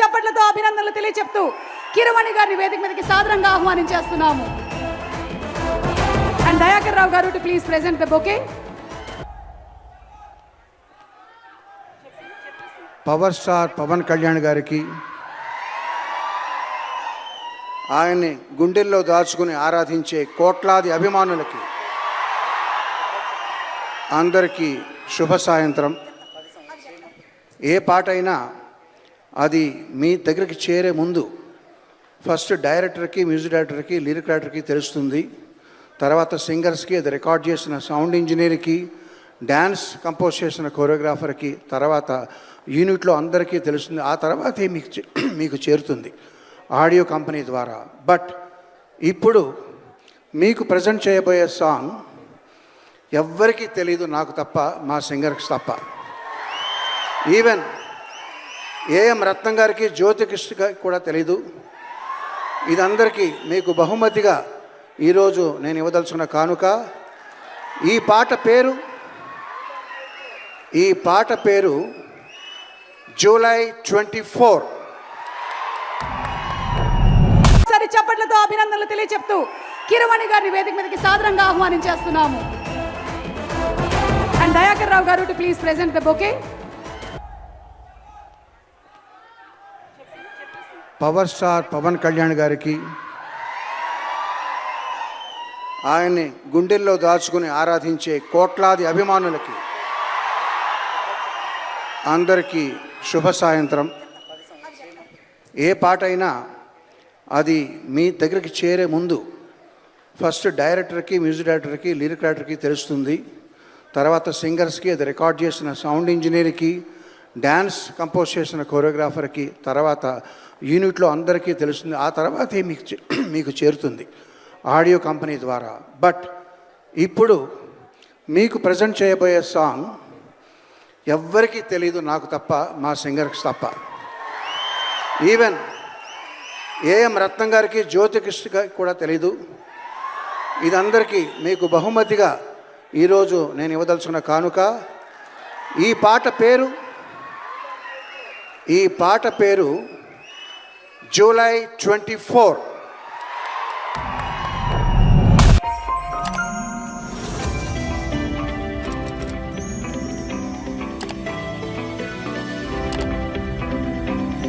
చప్పట్లతో అభినందనలు తెలియచెప్తూ కిరవాణి గారిని వేదిక మీదకి సాదరంగా ఆహ్వానించేస్తున్నాము. And Dayakar Rao garu to please present the bouquet power star Pawan Kalyan గారికి ఆయన్ని గుండెల్లో దాచుకుని ఆరాధించే కోట్లాది అభిమానులకి అందరికీ శుభ సాయంత్రం ఏ పాటైనా అది మీ దగ్గరికి చేరే ముందు ఫస్ట్ డైరెక్టర్కి మ్యూజిక్ డైరెక్టర్కి లిరిక్ డైరెక్టర్కి తెలుస్తుంది. తర్వాత సింగర్స్కి అది రికార్డ్ చేసిన సౌండ్ ఇంజనీర్కి డ్యాన్స్ కంపోజ్ చేసిన కొరియోగ్రాఫర్కి తర్వాత యూనిట్లో అందరికీ తెలుస్తుంది. ఆ తర్వాతే మీకు మీకు చేరుతుంది ఆడియో కంపెనీ ద్వారా. బట్ ఇప్పుడు మీకు ప్రజెంట్ చేయబోయే సాంగ్ ఎవ్వరికీ తెలియదు నాకు తప్ప మా సింగర్కి తప్ప. ఈవెన్ ఏఎం రత్నం గారికి జ్యోతికృష్ణ గారికి కూడా తెలీదు. ఇదందరికీ మీకు బహుమతిగా ఈరోజు నేను ఇవ్వదలుచుకున్న కానుక. ఈ పాట పేరు ఈ పాట పేరు జూలై ట్వంటీ ఫోర్. సరే చప్పట్లతో అభినందనలు తెలియచెప్తూ కిరవాణి గారిని వేదిక మీదకి సాదరంగా ఆహ్వానించేస్తున్నాము. And Dayakar Rao garu to please present the bouquet power star Pawan Kalyan గారికి ఆయన్ని గుండెల్లో దాచుకుని ఆరాధించే కోట్లాది అభిమానులకి అందరికీ శుభ సాయంత్రం. ఏ పాట అయినా అది మీ దగ్గరికి చేరే ముందు ఫస్ట్ డైరెక్టర్కి మ్యూజిక్ డైరెక్టర్కి లిరిక్ రైటర్కి తెలుస్తుంది. తర్వాత సింగర్స్కి అది రికార్డ్ చేసిన సౌండ్ ఇంజనీర్కి డ్యాన్స్ కంపోజ్ చేసిన కొరియోగ్రాఫర్కి తర్వాత యూనిట్లో అందరికీ తెలుస్తుంది. ఆ తర్వాతే మీకు మీకు చేరుతుంది ఆడియో కంపెనీ ద్వారా. బట్ ఇప్పుడు మీకు ప్రజెంట్ చేయబోయే సాంగ్ ఎవ్వరికీ తెలియదు నాకు తప్ప మా సింగర్కి తప్ప. ఈవెన్ ఏఎం రత్నం గారికి జ్యోతికృష్ణ గారికి కూడా తెలీదు. ఇదందరికీ మీకు బహుమతిగా ఈరోజు నేను ఇవ్వదలుచుకున్న కానుక. ఈ పాట పేరు ఈ పాట పేరు జూలై ట్వంటీ ఫోర్.